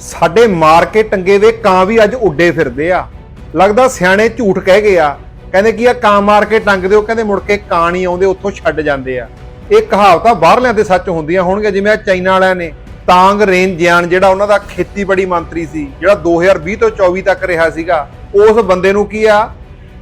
ਸਾਡੇ ਮਾਰ ਕੇ ਟੰਗੇ ਵੇ ਕਾਂ ਵੀ ਅੱਜ ਉੱਡੇ ਫਿਰਦੇ ਆ। ਲੱਗਦਾ ਸਿਆਣੇ ਝੂਠ ਕਹਿ ਗਏ ਆ। ਕਹਿੰਦੇ ਕੀ ਆ, ਕਾਂ ਮਾਰ ਕੇ ਟੰਗਦੇ ਉਹ ਕਹਿੰਦੇ ਮੁੜ ਕੇ ਕਾਂ ਨਹੀਂ ਆਉਂਦੇ, ਉੱਥੋਂ ਛੱਡ ਜਾਂਦੇ ਆ। ਇਹ ਕਹਾਵਤਾਂ ਬਾਹਰਲਿਆਂ ਦੇ ਸੱਚ ਹੁੰਦੀਆਂ ਹੋਣਗੀਆਂ, ਜਿਵੇਂ ਆ ਚਾਈਨਾ ਵਾਲਿਆਂ ਨੇ ਤਾਂਗ ਰੇਨ ਜਿਆਨ ਜਿਹੜਾ ਉਹਨਾਂ ਦਾ ਖੇਤੀਬਾੜੀ ਮੰਤਰੀ ਸੀ, ਜਿਹੜਾ 2020 ਤੋਂ 24 ਤੱਕ ਰਿਹਾ ਸੀਗਾ, ਉਸ ਬੰਦੇ ਨੂੰ ਕੀ ਆ?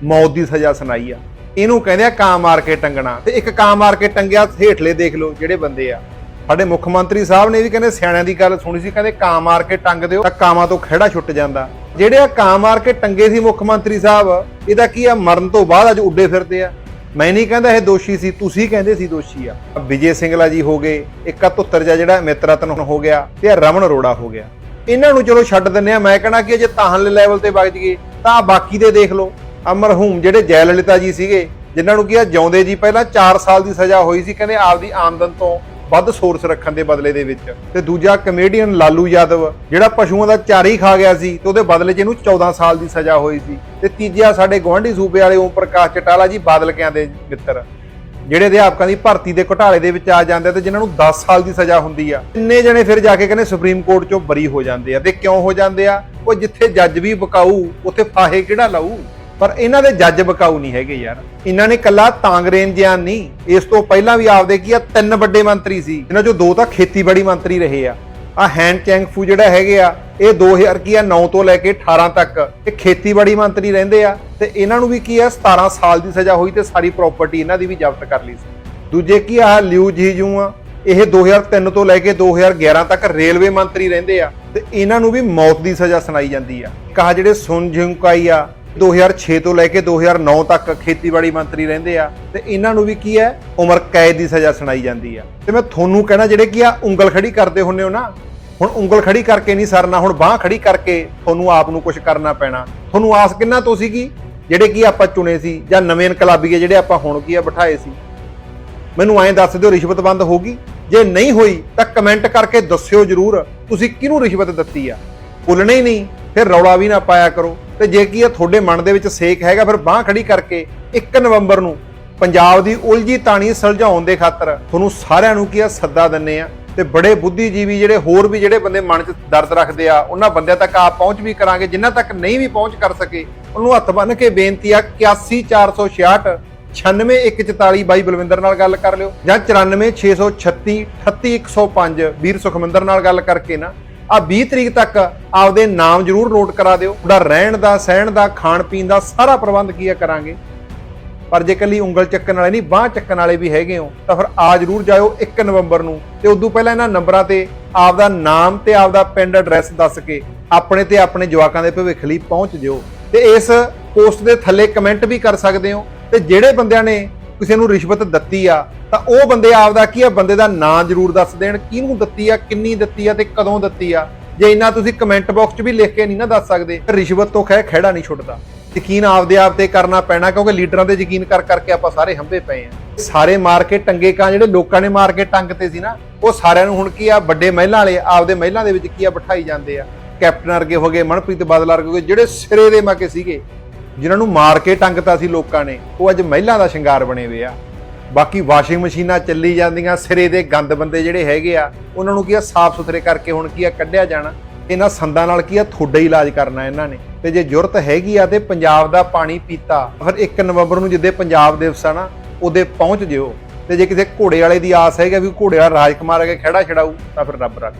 ਮੌਤ ਦੀ ਸਜ਼ਾ ਸੁਣਾਈ ਆ। ਇਹਨੂੰ ਕਹਿੰਦੇ ਆ ਕਾਂ ਮਾਰ ਕੇ ਟੰਗਣਾ। ਤੇ ਇੱਕ ਕਾਂ ਮਾਰ ਕੇ ਟੰਗਿਆ, ਹੇਠਲੇ ਦੇਖ ਲਓ ਜਿਹੜੇ ਬੰਦੇ ਆ। ਸਾਡੇ ਮੁੱਖ ਮੰਤਰੀ ਸਾਹਿਬ ਨੇ ਵੀ ਕਹਿੰਦੇ ਸਿਆਣਿਆਂ ਦੀ ਗੱਲ ਸੁਣੀ ਸੀ, ਕਹਿੰਦੇ ਕਾਂ ਮਾਰ ਕੇ ਟੰਗ ਦਿਓ ਤਾਂ ਕਾਵਾਂ ਤੋਂ ਖਿਹੜਾ ਛੁੱਟ ਜਾਂਦਾ। ਜਿਹੜੇ ਆ ਕਾਂ ਮਾਰ ਕੇ ਟੰਗੇ ਸੀ ਮੁੱਖ ਮੰਤਰੀ ਸਾਹਿਬ, ਇਹਦਾ ਕੀ ਆ? ਮਰਨ ਤੋਂ ਬਾਅਦ ਅੱਜ ਉੱਡੇ ਫਿਰਦੇ ਆ। ਮੈਂ ਨਹੀਂ ਕਹਿੰਦਾ ਇਹ ਦੋਸ਼ੀ ਸੀ, ਤੁਸੀਂ ਕਹਿੰਦੇ ਸੀ ਦੋਸ਼ੀ ਆ। ਵਿਜੇ ਸਿੰਗਲਾ ਜੀ ਹੋ ਗਏ, ਇੱਕ ਆ ਜਿਹੜਾ ਅਮਿਤ ਹੋ ਗਿਆ ਤੇ ਆ ਰਮਨ ਅਰੋੜਾ ਹੋ ਗਿਆ। ਇਹਨਾਂ ਨੂੰ ਚਲੋ ਛੱਡ ਦਿੰਨੇ ਆ, ਮੈਂ ਕਹਣਾ ਕਿ ਜੇ ਤਾਹਲੇ ਲੈਵਲ ਤੇ ਵਗ ਜੀਏ ਤਾਂ ਬਾਕੀ ਦੇ ਦੇਖ ਲਓ। ਆ ਮਰਹੂਮ ਜਿਹੜੇ ਜੈ ਲਲਿਤਾ ਜੀ ਸੀਗੇ, ਜਿਨ੍ਹਾਂ ਨੂੰ ਕੀ ਆ, ਜਿਉਂਦੇ ਜੀ ਪਹਿਲਾਂ 4 ਸਾਲ ਦੀ ਸਜ਼ਾ ਹੋਈ ਸੀ, ਕਹਿੰਦੇ ਆਪਦੀ ਆਮਦਨ ਤੋਂ ਵੱਧ ਸੋਰਸ ਰੱਖਣ ਦੇ ਬਦਲੇ ਦੇ ਵਿੱਚ। ਤੇ ਦੂਜਾ ਕਮੇਡੀਅਨ ਲਾਲੂ ਯਾਦਵ, ਜਿਹੜਾ ਪਸ਼ੂਆਂ ਦਾ ਚਾਰਾ ਹੀ ਖਾ ਗਿਆ ਸੀ ਤੇ ਉਹਦੇ ਬਦਲੇ 'ਚ ਇਹਨੂੰ 14 ਸਾਲ ਦੀ ਸਜ਼ਾ ਹੋਈ ਸੀ। ਤੇ ਤੀਜਾ ਸਾਡੇ ਗਵਾਂਢੀ ਸੂਬੇ ਵਾਲੇ ਓਮ ਪ੍ਰਕਾਸ਼ ਚਟਾਲਾ ਜੀ, ਬਾਦਲਕਿਆਂ ਦੇ ਮਿੱਤਰ, ਜਿਹੜੇ ਅਧਿਆਪਕਾਂ ਦੀ ਭਰਤੀ ਦੇ ਘੁਟਾਲੇ ਦੇ ਵਿੱਚ ਆ ਜਾਂਦੇ ਆ ਤੇ ਜਿਨ੍ਹਾਂ ਨੂੰ 10 ਸਾਲ ਦੀ ਸਜ਼ਾ ਹੁੰਦੀ ਆ। ਇੰਨੇ ਜਣੇ ਫਿਰ ਜਾ ਕੇ ਕਹਿੰਦੇ ਸੁਪਰੀਮ ਕੋਰਟ ਚੋਂ ਬਰੀ ਹੋ ਜਾਂਦੇ ਆ। ਤੇ ਕਿਉਂ ਹੋ ਜਾਂਦੇ ਆ? ਉਹ ਜਿੱਥੇ ਜੱਜ ਵੀ ਬਕਾਊ, ਉੱਥੇ ਫਾਹੇ ਕਿਹੜਾ ਲਾਊ? ਪਰ ਇਹਨਾਂ ਦੇ ਜੱਜ ਬਕਾਊ ਨਹੀਂ ਹੈਗੇ ਯਾਰ। ਇਹਨਾਂ ਨੇ ਕੱਲਾ ਤਾਂਗਰੇਨ ਜਿਆਨ ਨਹੀਂ, ਇਸ ਤੋਂ ਪਹਿਲਾਂ ਵੀ ਆਪਦੇ ਕੀ ਆ, ਤਿੰਨ ਵੱਡੇ ਮੰਤਰੀ ਸੀ। ਇਹਨਾਂ ਚੋਂ ਦੋ ਤਾਂ ਖੇਤੀਬਾੜੀ ਮੰਤਰੀ ਰਹੇ ਆ। ਆ ਹੈਨ ਚੈਂਗਫੂ ਜਿਹੜਾ ਹੈਗੇ ਆ, ਇਹ 2000 ਕੀ ਆ 9 ਤੋਂ ਲੈ ਕੇ 18 ਤੱਕ। ਇਹ ਖੇਤੀਬਾੜੀ ਮੰਤਰੀ ਰਹਿੰਦੇ ਆ ਤੇ ਇਹਨਾਂ ਨੂੰ ਵੀ ਕੀ ਆ 17 ਸਾਲ ਦੀ ਸਜ਼ਾ ਹੋਈ ਤੇ ਸਾਰੀ ਪ੍ਰਾਪਰਟੀ ਇਹਨਾਂ ਦੀ ਵੀ ਜ਼ਬਤ ਕਰ ਲਈ ਸੀ। ਦੂਜੇ ਕੀ ਆ ਲਿਊ ਜੀਜੂ ਆ, ਇਹ 2003 ਤੋਂ ਲੈ ਕੇ 2011 ਤੱਕ ਰੇਲਵੇ ਮੰਤਰੀ ਰਹਿੰਦੇ ਆ ਤੇ ਇਹਨਾਂ ਨੂੰ ਵੀ ਮੌਤ ਦੀ ਸਜ਼ਾ ਸੁਣਾਈ ਜਾਂਦੀ ਆ। ਕਹਾ ਜਿਹੜੇ ਸੁਨ ਜਿਉਂਕਾਈ ਆ 2006 ਤੋਂ ਲੈ ਕੇ 2009 ਤੱਕ ਖੇਤੀਬਾੜੀ ਮੰਤਰੀ ਰਹਿੰਦੇ ਆ ਤੇ ਇਹਨਾਂ ਨੂੰ ਵੀ ਕੀ ਹੈ? ਉਮਰ ਕੈਦ ਦੀ ਸਜ਼ਾ ਸੁਣਾਈ ਜਾਂਦੀ ਆ। ਤੇ ਮੈਂ ਤੁਹਾਨੂੰ ਕਹਿਣਾ, ਜਿਹੜੇ ਕੀ ਆ ਉਂਗਲ ਖੜੀ ਕਰਦੇ ਹੁੰਨੇ ਹੋ ਨਾ, ਹੁਣ ਉਂਗਲ ਖੜੀ ਕਰਕੇ ਨਹੀਂ ਸਰਨਾ, ਹੁਣ ਬਾਹ ਖੜੀ ਕਰਕੇ ਤੁਹਾਨੂੰ ਆਪ ਨੂੰ ਕੁਝ ਕਰਨਾ ਪੈਣਾ। ਤੁਹਾਨੂੰ ਆਸ ਕਿੰਨਾ ਤੋਂ ਸੀਗੀ? ਜਿਹੜੇ ਕੀ ਆਪਾਂ ਚੁਣੇ ਸੀ, ਜਾਂ ਨਵੇਂ ਇਨਕਲਾਬੀਏ ਜਿਹੜੇ ਆਪਾਂ ਹੁਣ ਕੀ ਆ ਬਿਠਾਏ ਸੀ? ਮੈਨੂੰ ਐਂ ਦੱਸ ਦਿਓ, ਰਿਸ਼ਵਤ ਬੰਦ ਹੋਗੀ ਜੇ ਨਹੀਂ ਹੋਈ, ਤਾਂ ਕਮੈਂਟ ਕਰਕੇ ਦੱਸਿਓ ਜਰੂਰ। ਤੁਸੀਂ ਕਿਹਨੂੰ ਰਿਸ਼ਵਤ ਦਿੱਤੀ ਆ? ਭੁੱਲਣਾ ਹੀ ਨਹੀਂ, ਫਿਰ ਰੌਲਾ ਵੀ ਨਾ ਪਾਇਆ ਕਰੋ। ਤੇ ਜੇ ਕੀ ਆ ਤੁਹਾਡੇ ਮਨ ਦੇ ਵਿੱਚ ਸੇਕ ਹੈਗਾ, ਫਿਰ ਬਾਹ ਖੜੀ ਕਰਕੇ 1 ਨਵੰਬਰ ਨੂੰ ਪੰਜਾਬ ਦੀ ਉਲਝੀ ਤਾਣੀ ਸੁਲਝਾਉਣ ਦੇ ਖਾਤਰ ਤੁਹਾਨੂੰ ਸਾਰਿਆਂ ਨੂੰ ਕੀ ਆ, ਸੱਦਾ ਦਿੰਨੇ ਆ। ਤੇ ਬੜੇ ਬੁੱਧੀਜੀਵੀ ਜਿਹੜੇ ਹੋਰ ਵੀ ਜਿਹੜੇ ਬੰਦੇ ਮਨ 'ਚ ਦਰਦ ਰੱਖਦੇ ਆ, ਉਹਨਾਂ ਬੰਦਿਆਂ ਤੱਕ ਆਪ ਪਹੁੰਚ ਵੀ ਕਰਾਂਗੇ। ਜਿਨ੍ਹਾਂ ਤੱਕ ਨਹੀਂ ਵੀ ਪਹੁੰਚ ਕਰ ਸਕੇ, ਉਹਨੂੰ ਹੱਥ ਬੰਨ ਕੇ ਬੇਨਤੀ ਆ 81466 96144 ਬਾਈ ਬਲਵਿੰਦਰ ਨਾਲ ਗੱਲ ਕਰ ਲਿਓ ਜਾਂ 94636 38105 ਵੀਰ ਸੁਖਮੰਦਰ ਨਾਲ ਗੱਲ ਕਰਕੇ ਨਾ ਆ 20 ਤਰੀਕ ਤੱਕ ਆਪਦੇ ਨਾਮ ਜਰੂਰ ਨੋਟ ਕਰਾ ਦਿਓ। ਤੁਹਾਡਾ ਰਹਿਣ ਦਾ, ਸਹਿਣ ਦਾ, ਖਾਣ ਪੀਣ ਦਾ ਸਾਰਾ ਪ੍ਰਬੰਧ ਕੀ ਆ ਕਰਾਂਗੇ। ਪਰ ਜੇ ਕੱਲੀ ਉਂਗਲ ਚੱਕਣ ਵਾਲੇ ਨਹੀਂ, ਬਾਹ ਚੱਕਣ ਵਾਲੇ ਵੀ ਹੈਗੇ ਹੋ, ਤਾਂ ਫਿਰ ਆ ਜਰੂਰ ਜਾਇਓ 1 ਨਵੰਬਰ ਨੂੰ। ਤੇ ਉਦੋਂ ਪਹਿਲਾਂ ਇਹਨਾਂ ਨੰਬਰਾਂ ਤੇ ਆਪਦਾ ਨਾਮ ਤੇ ਆਪਦਾ ਪਿੰਡ ਐਡਰੈਸ ਦੱਸ ਕੇ ਆਪਣੇ ਤੇ ਆਪਣੇ ਜਵਾਕਾਂ ਦੇ ਭਵਿੱਖ ਲਈ ਪਹੁੰਚ ਜਿਓ। ਤੇ ਇਸ ਪੋਸਟ ਦੇ ਥੱਲੇ ਕਮੈਂਟ ਵੀ ਕਰ ਸਕਦੇ ਹੋ। ਤੇ ਜਿਹੜੇ ਬੰਦਿਆਂ ਨੇ ਕਿਸੇ ਨੂੰ ਰਿਸ਼ਵਤ ਦਿੱਤੀ ਆ ਤਾਂ ਉਹ ਬੰਦੇ ਆਪਦਾ ਕੀ ਆ, ਬੰਦੇ ਦਾ ਨਾਂ ਜਰੂਰ ਦੱਸ ਦੇਣ, ਕਿਹਨੂੰ ਦਿੱਤੀ ਆ, ਕਿੰਨੀ ਦਿੱਤੀ ਆ ਤੇ ਕਦੋਂ ਦਿੱਤੀ ਆ। ਜੇ ਇੰਨਾ ਤੁਸੀਂ ਕਮੈਂਟ ਬਾਕਸ 'ਚ ਵੀ ਲਿਖ ਕੇ ਨਹੀਂ ਨਾ ਦੱਸ ਸਕਦੇ ਰਿਸ਼ਵਤ ਤੋਂ ਖੈ ਖਹਿੜਾ ਨਹੀਂ ਛੁੱਟਦਾ। ਯਕੀਨ ਆਪਦੇ ਆਪ ਤੇ ਕਰਨਾ ਪੈਣਾ, ਕਿਉਂਕਿ ਲੀਡਰਾਂ ਦੇ ਯਕੀਨ ਕਰ ਕਰਕੇ ਆਪਾਂ ਸਾਰੇ ਹੰਬੇ ਪਏ ਆ। ਸਾਰੇ ਮਾਰ ਕੇ ਟੰਗੇ ਕਾਂ, ਜਿਹੜੇ ਲੋਕਾਂ ਨੇ ਮਾਰ ਕੇ ਟੰਗ ਤੇ ਸੀ ਨਾ, ਉਹ ਸਾਰਿਆਂ ਨੂੰ ਹੁਣ ਕੀ ਆ, ਵੱਡੇ ਮਹਿਲਾਂ ਵਾਲੇ ਆਪਦੇ ਮਹਿਲਾਂ ਦੇ ਵਿੱਚ ਕੀ ਆ, ਬਿਠਾਈ ਜਾਂਦੇ ਆ। ਕੈਪਟਨ ਅਰਗੇ ਹੋ ਗਏ, ਮਨਪ੍ਰੀਤ ਬਾਦਲ ਅਰਗੇ ਹੋ ਗਏ, ਜਿਹੜੇ ਸਿਰੇ ਦੇ ਮਾਕੇ ਸੀਗੇ, ਜਿਨ੍ਹਾਂ ਨੂੰ ਮਾਰ ਕੇ ਟੰਗਤਾ ਸੀ ਲੋਕਾਂ ਨੇ, ਉਹ ਅੱਜ ਮਹਿਲਾਂ ਦਾ ਸ਼ਿੰਗਾਰ ਬਣੇ ਹੋਏ ਆ। ਬਾਕੀ ਵਾਸ਼ਿੰਗ ਮਸ਼ੀਨਾਂ ਚੱਲੀ ਜਾਂਦੀਆਂ, ਸਿਰੇ ਦੇ ਗੰਦ ਬੰਦੇ ਜਿਹੜੇ ਹੈਗੇ ਆ, ਉਹਨਾਂ ਨੂੰ ਕੀ ਆ, ਸਾਫ਼ ਸੁਥਰੇ ਕਰਕੇ ਹੁਣ ਕੀ ਆ, ਕੱਢਿਆ ਜਾਣਾ। ਇਹਨਾਂ ਸੰਦਾਂ ਨਾਲ ਕੀ ਆ ਥੋੜਾ ਹੀ ਇਲਾਜ ਕਰਨਾ ਇਹਨਾਂ ਨੇ। ਤੇ ਜੇ ਜ਼ਰੂਰਤ ਹੈਗੀ ਆ ਤੇ ਪੰਜਾਬ ਦਾ ਪਾਣੀ ਪੀਤਾ ਫਿਰ 1 ਨਵੰਬਰ ਨੂੰ ਜਿੱਦੇ ਪੰਜਾਬ ਦਿਵਸ ਆ ਨਾ, ਉਹਦੇ ਪਹੁੰਚ ਜਿਓ। ਤੇ ਜੇ ਕਿਸੇ ਘੋੜੇ ਵਾਲੇ ਦੀ ਆਸ ਹੈਗਾ ਵੀ ਘੋੜੇ ਵਾਲਾ ਰਾਜਕੁਮਾਰ ਅਗੇ ਖੜਾ ਛਡਾਊ, ਤਾਂ ਫਿਰ ਰੱਬ ਰੱਖ।